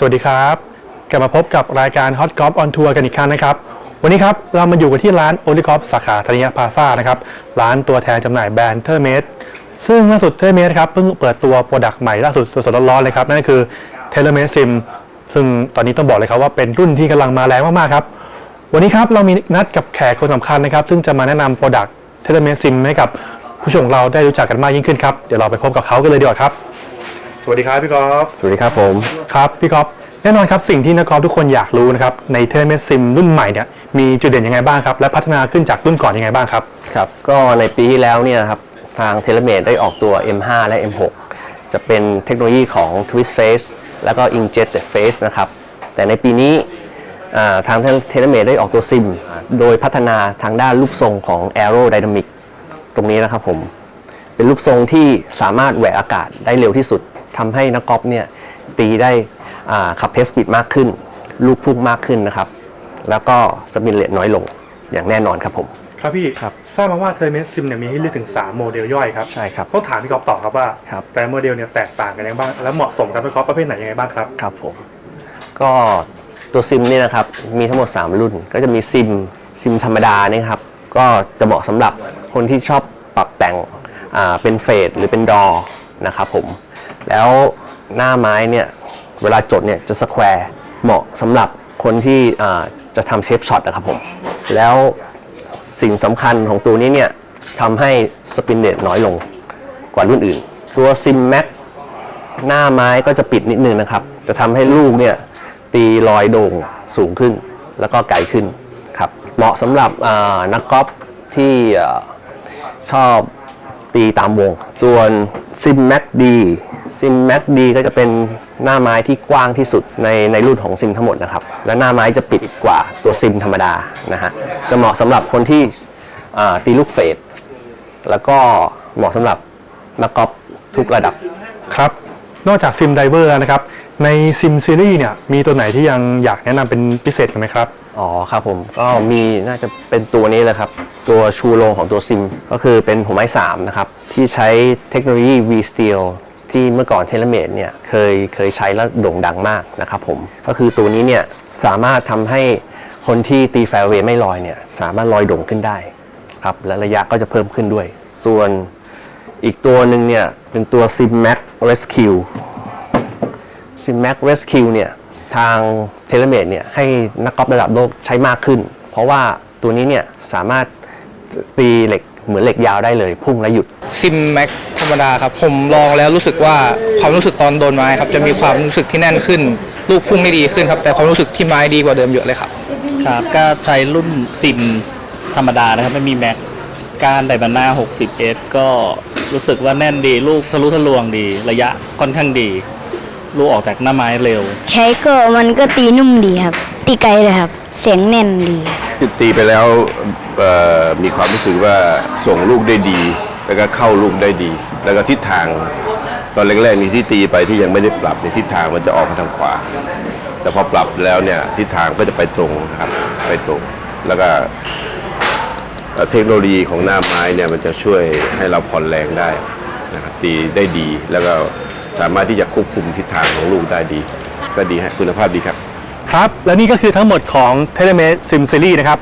สวัสดีครับ กลับมาพบกับรายการ Hot Golf on Tour กันอีกครั้งนะครับ วันนี้ครับ เรามาอยู่กันที่ร้าน o l i g o l f สาขาธนิยพาซานะครับ ร้านตัวแทนจำหน่ายแบรนด์เทอร์เม e ซึ่งล่าสุดเทอร์เม e ครับเพิ่งเปิดตัวโปรดักต์ใหม่ล่าสุดสดๆร้อนๆเลยครับ นั่นก็คือเทเลเม e ซิมซึ่งตอนนี้ต้องบอกเลยครับว่าเป็นรุ่นที่กำลังมาแรงมากๆครับ วันนี้ครับเรามีนัดกับแขกคนสำคัญนะครับ ซึ่งจะมาแนะนำโปรดักต์เทเลเม e ซิมให้กับผู้ชมเราได้รู้จักกันมากยิ่งขึ้นครับเดี๋ยวเราไปพบกับเขากันเลยดีกว่าครับ วัสดีครับพี่กอล์ฟสวัสดีครับผม ครับพี่ก๊อฟแน่นอนครับสิ่งที่นักกอล์ฟทุกคนอยากรู้นะครับในเทอร์เมซิมรุ่นใหม่เนี่ยมีจุดเด่นยังไงบ้างครับ และพัฒนาขึ้นจากรุ่นก่อนยังไงบ้างครับ ครับ ก็ในปีที่แล้วเนี่ยครับทางเทเลเมดได้ออกตัว M5 และ M6 จะเป็นเทคโนโลยีของ Twist Face แล้วก็ Inkjet Face นะครับ แต่ในปีนี้อ่าทางเทเลเมดได้ออกตัวซิม โดยพัฒนาทางด้านรูปทรงของ Aerodynamic ตรงนี้นะครับผม เป็นรูปทรงที่สามารถแหวกอากาศได้เร็วที่สุด ทำให้นักกอล์ฟเนี่ยตีได้อ่าขับเพสปีดมากขึ้น ลูกพุ่งมากขึ้นนะครับ แล้วก็สปินเลทน้อยลงอย่างแน่นอนครับผม ครับพี่ครับทราบมาว่าเทอร์เมซิมเนี่ยมีให้เลือกถึง 3 โมเดลย่อยครับใช่ครับ ต้องถามพี่ก๊อฟต่อครับว่า ครับ แต่ละโมเดลเนี่ยแตกต่างกันยังไงบ้าง และเหมาะสมกับนักกอล์ฟประเภทไหนยังไงบ้างครับ ครับผม ก็ตัวซิมเนี่ยนะครับมีทั้งหมด 3 รุ่น ก็จะมีซิมซิมธรรมดาเนี่ยครับก็จะเหมาะสำหรับคนที่ชอบปรับแต่งอ่าเป็นเฟดหรือเป็นดอนะครับผม แล้วหน้าไม้เนี่ยเวลาจดเนี่ยจะสแควร์เหมาะสำหรับคนที่จะทำเชฟช็อตนะครับผม แล้วสิ่งสำคัญของตัวนี้เนี่ยทำให้สปินเรทน้อยลงกว่ารุ่นอื่น ตัวซิมแม็กหน้าไม้ก็จะปิดนิดนึงนะครับ จะทำให้ลูกเนี่ยตีลอยโด่งสูงขึ้น แล้วก็ไกลขึ้นครับเหมาะสำหรับนักกอล์ฟที่อชอบ ตีตามวง ส่วนซิมแม็กดีซิมแม็กดีก็จะเป็นหน้าไม้ที่กว้างที่สุดในในรุ่นของซิมทั้งหมดนะครับ และหน้าไม้จะปิดกว่าตัวซิมธรรมดานะฮะจะเหมาะสำหรับคนที่ตีลูกเฟดแล้วก็เหมาะสำหรับนักกอล์ฟทุกระดับครับ นอกจากซิมไดเวอร์นะครับ ในซิมซีรีส์เนี่ยมีตัวไหนที่ยังอยากแนะนำเป็นพิเศษกันไหมครับ อ๋อครับผมก็มีน่าจะเป็นตัวนี้เลยครับ ตัวชูโรงของตัวซิม ก็คือเป็นหัวไม้ 3 นะครับ ที่ใช้เทคโนโลยี V Steel ที่เมื่อก่อนเทเลเมดเนี่ยเคยเคยใช้แล้วโด่งดังมากนะครับผม ก็คือตัวนี้เนี่ยสามารถทำให้คนที่ตีแฟร์เวย์ไม่ลอยเนี่ยสามารถลอยโด่งขึ้นได้ครับและระยะก็จะเพิ่มขึ้นด้วย ส่วน อีกตัวหนึ่งเนี่ย เป็นตัว Sim Max Rescue Sim Max Rescue เนี่ย ทางเทเลเมดเนี่ย ให้นักกอล์ฟระดับโลกใช้มากขึ้น เพราะว่าตัวนี้เนี่ย สามารถตีเหล็กเหมือนเหล็กยาวได้เลย พุ่งและหยุดซิมแม็กธรรมดาครับ ผมลองแล้วรู้สึกว่าความรู้สึกตอนโดนไม้ครับ จะมีความรู้สึกที่แน่นขึ้น ลูกพุ่งได้ดีขึ้นครับ แต่ความรู้สึกที่ไม้ดีกว่าเดิมเยอะเลยครับ ครับก็ใช้รุ่นซิมธรรมดานะครับ ไม่มีแม็กการไดบันหน้า 60S ก็ รู้สึกว่าแน่นดี ลูกทะลุทะลวงดี ระยะค่อนข้างดี ลูกออกจากหน้าไม้เร็ว ใช้ก็มันก็ตีนุ่มดีครับ ตีไกลเลยครับ เสียงแน่นดี ตีไปแล้วเอ่อมีความรู้สึกว่าส่งลูกได้ดี แล้วก็เข้าลูกได้ดี แล้วก็ทิศทาง ตอนแรกๆมีที่ตีไปที่ยังไม่ได้ปรับในทิศทางมันจะออกมาทางขวา แต่พอปรับแล้วเนี่ยทิศทางก็จะไปตรงนะครับไปตรง แล้วก็ เทคโนโลยีของหน้าไม้เนี่ยมันจะช่วยให้เราผ่อนแรงได้นะครับตีได้ดีแล้วก็สามารถที่จะควบคุมทิศทางของลูกได้ดี ก็ดีฮะคุณภาพดีครับ ครับ และนี่ก็คือทั้งหมดของ t e l e m a t e Sim Series นะครับ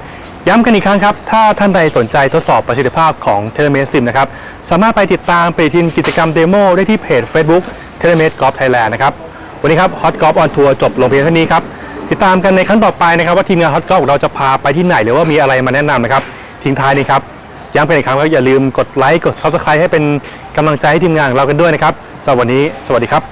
ย้ำกันอีกครั้งครับ ถ้าท่านใดสนใจทดสอบประสิทธิภาพของ t e l e m a t e Sim นะครับ สามารถไปติดตามไปทินกิจกรรมเดโมได้ที่เพจ Facebook t e l e m a t e Golf Thailand นะครับ วันนี้ครับ Hot Golf on Tour จบลงเพียงเท่านี้ครับ ติดตามกันในครั้งต่อไปนะครับว่าทีมงาน Hot Golf ของเราจะพาไปที่ไหนหรือว่ามีอะไรมาแนะนำนะครับ ทิ้งท้ายนี้ครับย้ำเป็นอีกครั้งว่าอย่าลืมกดไลค์กด Subscribe ให้เป็นกำลังใจให้ทีมงานของเรากันด้วยนะครับสำหรับวันนี้สวัสดีครับ